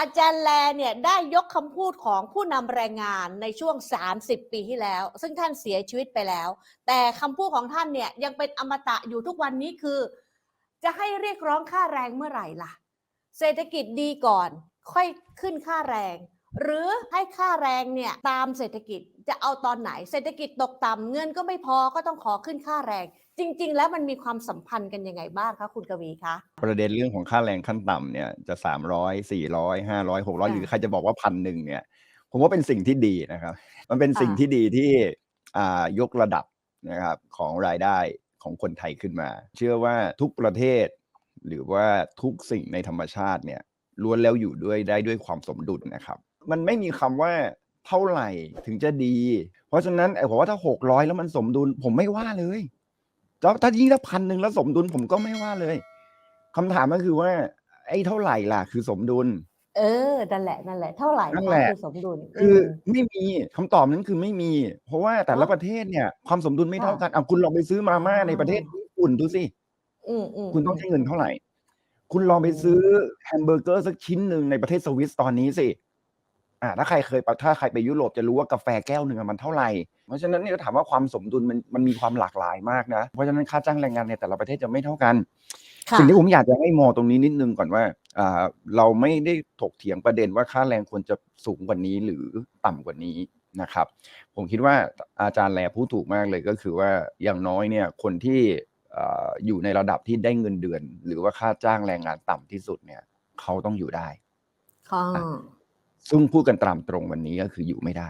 อาจารย์แลเนี่ยได้ยกคำพูดของผู้นำแรงงานในช่วง 30 ปีที่แล้ว ซึ่งท่านเสียชีวิตไปแล้ว แต่คำพูดของท่านเนี่ยยังเป็นอมตะอยู่ทุกวันนี้คือ จะให้เรียกร้องค่าแรงเมื่อไหร่ล่ะ เศรษฐกิจดีก่อน ค่อยขึ้นค่าแรง หรือให้ค่าแรงเนี่ยตามเศรษฐกิจจะเอาตอนไหน เศรษฐกิจตกต่ำเงินก็ไม่พอก็ต้องขอขึ้นค่าแรง จริง ๆ แล้วมันมีความสัมพันธ์กันยังไงบ้างคะคุณกวีคะประเด็นเรื่องของค่าแรงขั้นต่ำเนี่ยจะ 300 400 500 600ค่ะหรือใครจะบอกว่าพันหนึ่งเนี่ยผมว่าเป็นสิ่งที่ดีนะครับ มันเป็นสิ่งค่ะที่ดีที่อ่ายกระดับนะครับของรายได้ของคนไทยขึ้นมา เชื่อว่าทุกประเทศ หรือว่าทุกสิ่งในธรรมชาติเนี่ยล้วนแล้วอยู่ด้วยได้ด้วยความสมดุลนะครับ มันไม่มีคำว่าเท่าไหร่ถึงจะดี เพราะฉะนั้นไอ้ผมว่าถ้า600แล้วมันสมดุล ผมไม่ว่าเลยแล้วถ้ายิ่งถ้าพันหนึ่งแล้วสมดุลผมก็ไม่ว่าเลยคำถามก็คือว่า ไอ้เท่าไหร่ล่ะ คือสมดุล เออนั่นแหละนั่นแหละ เท่าไหร่นั่นคะแหละคือสมดุล คือมไม่มีคำตอบนั้นคือไม่มี เพราะว่าแต่ละอ๋อประเทศเนี่ย ความสมดุลไม่เท่าค่ะกันเอาคุณลองไปซื้อมาม่าในประเทศอ๋อญี่ปุ่นดูสิอืมอืมคุณต้องมใช้เงินเท่าไหร่ คุณลองไปอืมซื้อแฮมเบอร์เกอร์สักชิ้นหนึ่งในประเทศสวิสตอนนี้สิ อ่าถ้าใครเคยไปถ้าใครไปยุโรปจะรู้ว่ากาแฟแก้วหนึ่งอะมันเท่าไหร่ เพราะฉะนั้นเนี่ยถามว่าความสมดุลมันมันมีความหลากหลายมากนะ เพราะฉะนั้นค่าจ้างแรงงานในแต่ละประเทศจะไม่เท่ากันค่ะสิ่งที่ผมอยากจะให้มองตรงนี้นิดนึงก่อนว่าอ่าเราไม่ได้ถกเถียงประเด็นว่าค่าแรงควรจะสูงกว่านี้หรือต่ำกว่านี้นะครับ ผมคิดว่าอาจารย์แลพูดถูกมากเลยก็คือว่าอย่างน้อยเนี่ยคนที่เอ่ออยู่ในระดับที่ได้เงินเดือน หรือว่าค่าจ้างแรงงานต่ำที่สุดเนี่ย เขาต้องอยู่ได้ค่ะอะ ซึ่งพูดกันตามตรงวันนี้ก็คืออยู่ไม่ได้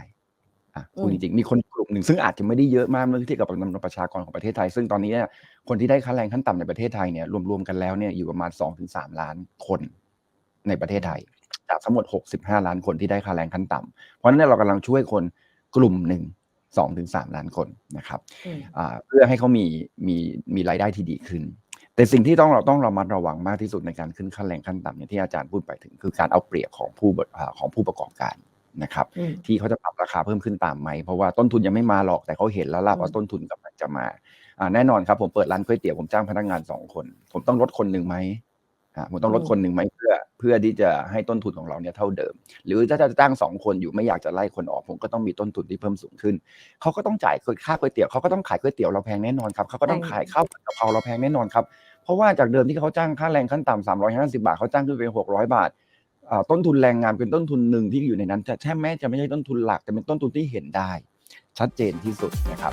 อะพูดอืจมริงๆมีคนกลุ่มหนึ่งซึ่งอาจจะไม่ได้เยอะมากเมื่อเทียบกับจำนวนประชากรของประเทศไทย ซึ่งตอนนี้เนี่ยคนที่ได้ค่าแรงขั้นต่ำในประเทศไทยเนี่ยรวมๆกันแล้วเนี่ยอยู่ประมาณ2อถึงสล้านคนในประเทศไทย จากทั้งหมด 65 ล้านคนที่ได้ค่าแรงขั้นต่ำเพราะฉะนั้นเนยเรากำลังช่วยคนกลุ่มหนึ่งสองถึงสามล้านคนนะครับอืมอ่าเพื่อให้เขามีมีมีรายได้ที่ดีขึ้น แต่สิ่งที่ต้องเราต้องระมัดระวังมากที่สุดในการขึ้นค่าแรงขั้นต่ำเนี่ยที่อาจารย์พูดไปถึงคือการเอาเปรียบของผู้บริอ่าของผู้ประกอบการนะครับอืมที่เขาจะปรับราคาเพิ่มขึ้นตามไหมเพราะว่าต้นทุนยังไม่มาหรอกแต่เขาเห็นแล้วล่ะอืมว่าต้นทุนกำลังจะมาอ่าแน่นอนครับ ผมเปิดร้านก๋วยเตี๋ยวผมจ้างพนักงานสองคน ผมต้องลดคนหนึ่งไหมอ่าผมต้องลดคนหนึ่งไหมเพื่อเพื่อที่จะให้ต้นทุนของเราเนี่ยเท่าเดิม หรือถ้าจะจ้างสองคนอยู่ไม่อยากจะไล่คนออก ผมก็ต้องมีต้นทุนที่เพิ่มสูงขึ้น เขาก็ต้องจ่ายค่าก๋วยเตี๋ยวเขาก็ต้องขายก๋วยเตี๋ยวเราแพงแน่นอนครับเขาก็ต้องแพงขายข้าวผัดกะเพราเราแพงแน่นอนครับ เพราะว่าจากเดิมที่เขาจ้างค่าแรงขั้นต่ำ350บาทเขาจ้างขึ้นไป600บาทอ่าต้นทุนแรงงานเป็นต้นทุนหนึ่งที่อยู่ในนั้นจะแทบแม้จะไม่ใช่ต้นทุนหลักแต่เป็นต้นทุนที่เห็นได้ ชัดเจนที่สุดนะครับ